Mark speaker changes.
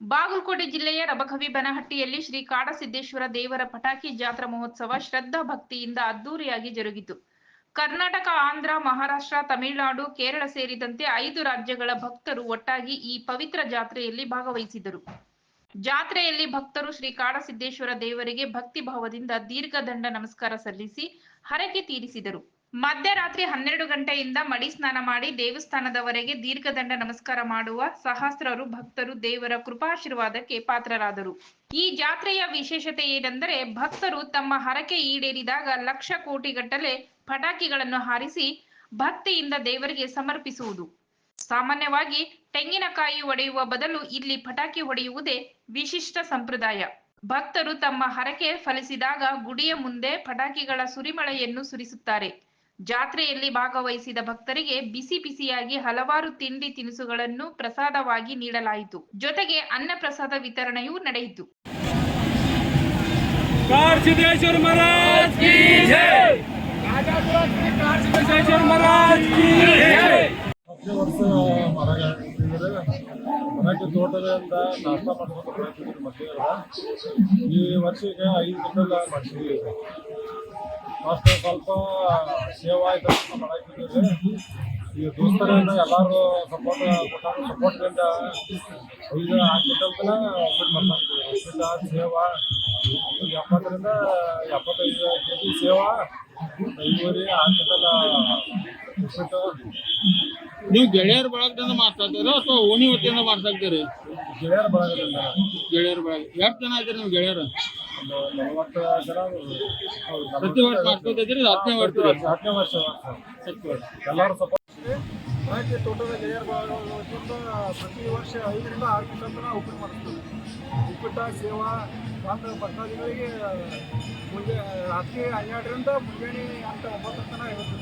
Speaker 1: ಬಾಗಲಕೋಟೆ ಜಿಲ್ಲೆಯ ರಬಕವಿ ಬನಹಟ್ಟಿಯಲ್ಲಿ ಶ್ರೀ ಕಾಡಸಿದ್ದೇಶ್ವರ ದೇವರ ಪಟಾಕಿ ಜಾತ್ರಾ ಮಹೋತ್ಸವ ಶ್ರದ್ಧಾ ಭಕ್ತಿಯಿಂದ ಅದ್ದೂರಿಯಾಗಿ ಜರುಗಿತು. ಕರ್ನಾಟಕ, ಆಂಧ್ರ, ಮಹಾರಾಷ್ಟ್ರ, ತಮಿಳುನಾಡು, ಕೇರಳ ಸೇರಿದಂತೆ ಐದು ರಾಜ್ಯಗಳ ಭಕ್ತರು ಒಟ್ಟಾಗಿ ಈ ಪವಿತ್ರ ಜಾತ್ರೆಯಲ್ಲಿ ಭಾಗವಹಿಸಿದರು. ಜಾತ್ರೆಯಲ್ಲಿ ಭಕ್ತರು ಶ್ರೀ ಕಾಡಸಿದ್ದೇಶ್ವರ ದೇವರಿಗೆ ಭಕ್ತಿ ಭಾವದಿಂದ ದೀರ್ಘದಂಡ ನಮಸ್ಕಾರ ಸಲ್ಲಿಸಿ ಹರಕೆ ತೀರಿಸಿದರು. ಮಧ್ಯರಾತ್ರಿ ಹನ್ನೆರಡು ಗಂಟೆಯಿಂದ ಮಡಿ ಸ್ನಾನ ಮಾಡಿ ದೇವಸ್ಥಾನದವರೆಗೆ ದೀರ್ಘದಂಡ ನಮಸ್ಕಾರ ಮಾಡುವ ಸಹಸ್ರಾರು ಭಕ್ತರು ದೇವರ ಕೃಪಾಶೀರ್ವಾದಕ್ಕೆ ಪಾತ್ರರಾದರು. ಈ ಜಾತ್ರೆಯ ವಿಶೇಷತೆ ಏನೆಂದರೆ ಭಕ್ತರು ತಮ್ಮ ಹರಕೆ ಈಡೇರಿದಾಗ ಲಕ್ಷ ಕೋಟಿಗಟ್ಟಲೆ ಪಟಾಕಿಗಳನ್ನು ಹಾರಿಸಿ ಭಕ್ತಿಯಿಂದ ದೇವರಿಗೆ ಸಮರ್ಪಿಸುವುದು. ಸಾಮಾನ್ಯವಾಗಿ ತೆಂಗಿನಕಾಯಿ ಒಡೆಯುವ ಬದಲು ಇಲ್ಲಿ ಪಟಾಕಿ ಹೊಡೆಯುವುದೇ ವಿಶಿಷ್ಟ ಸಂಪ್ರದಾಯ. ಭಕ್ತರು ತಮ್ಮ ಹರಕೆ ಫಲಿಸಿದಾಗ ಗುಡಿಯ ಮುಂದೆ ಪಟಾಕಿಗಳ ಸುರಿಮಳೆಯನ್ನು ಸುರಿಸುತ್ತಾರೆ. ಜಾತ್ರೆಯಲ್ಲಿ ಭಾಗವಹಿಸಿದ ಭಕ್ತರಿಗೆ ಬಿಸಿ ಬಿಸಿಯಾಗಿ ಹಲವಾರು ತಿಂಡಿ ತಿನಿಸುಗಳನ್ನು ಪ್ರಸಾದವಾಗಿ ನೀಡಲಾಯಿತು. ಜೊತೆಗೆ ಅನ್ನ ಪ್ರಸಾದ ವಿತರಣೆಯೂ ನಡೆಯಿತು.
Speaker 2: ತೋಟದಿಂದ ನಾಷ್ಟ ಮಾಡ್ಕೊಂಡು ಈ ವರ್ಷಕ್ಕೆ ಐದು ಗಂಟೆ ಮಾಡ್ತೀವಿ ಫಸ್ಟ್ ಸ್ವಲ್ಪ ಸೇವಾ ಆಯ್ತು ಅಂತ ಮಾಡಾಕಿದ್ದೀವಿ ಈ ದೋಸ್ತರಿಂದ ಎಲ್ಲರೂ ಸಪೋರ್ಟ್ ಸಪೋರ್ಟ್ ಸಪೋರ್ಟ್ರಿಂದ ಐದು ಆರು ಕ್ವಿಂಟಲ್ ಒಪ್ಪಿಟ್ಟು ಹಾಸ್ಪಿಟಲ್ ಸೇವಾ ಎಪ್ಪತ್ತರಿಂದ ಎಪ್ಪತ್ತೈದು ಕೆ ಜಿ ಸೇವಾ ಐದುವರೆ ಹಾಸ್ಪಿಟಲ್
Speaker 3: ನೀವು ಗೆಳೆಯರ ಬಳಗದಿಂದ ಮಾಡ್ಸಾಕ್ತೀರ ಅಥವಾ ಓಣಿ ವತಿಯಿಂದ ಮಾತಾಡ್ತೀರಿ
Speaker 2: ಗೆಳೆಯರ ಬಳಗದಿಂದ.
Speaker 3: ಗೆಳೆಯರ ಬಳಗ ಎಷ್ಟು ಜನ ಇದ್ದೀರಿ ನೀವು ಗೆಳೆಯರು?
Speaker 2: ಹೌದು,
Speaker 3: ಪ್ರತಿ ವರ್ಷ ಮಾಡ್ಕೋತಿದ್ದೀರಿ ಇದು ಹತ್ತನೇ ವರ್ಷ
Speaker 2: ಹತ್ತನೇ ವರ್ಷ ಎಲ್ಲರೂ ಸಪೋರ್ಟ್ ರಾಜ್ಯ ತೋಟದ ಗೆಳೆಯರ ಭಾಗದಿಂದ ಪ್ರತಿ ವರ್ಷ ಐದರಿಂದ ಆರು ತನಕ ಉಪ್ಪಿಟ್ಟು ಮಾಡ್ತೀವಿ ಉಪ್ಪಿಟ್ಟ ಸೇವಾ ಬಂದ ಭಕ್ತಾದಿಗಳಿಗೆ ಮುಂಜೆ ರಾತ್ರಿ ಹನ್ನೆರಡರಿಂದ ಮುಂಜಾನೆ ಅಂತ ಒಂಬತ್ತರ ತನಕ ಇರುತ್ತೆ.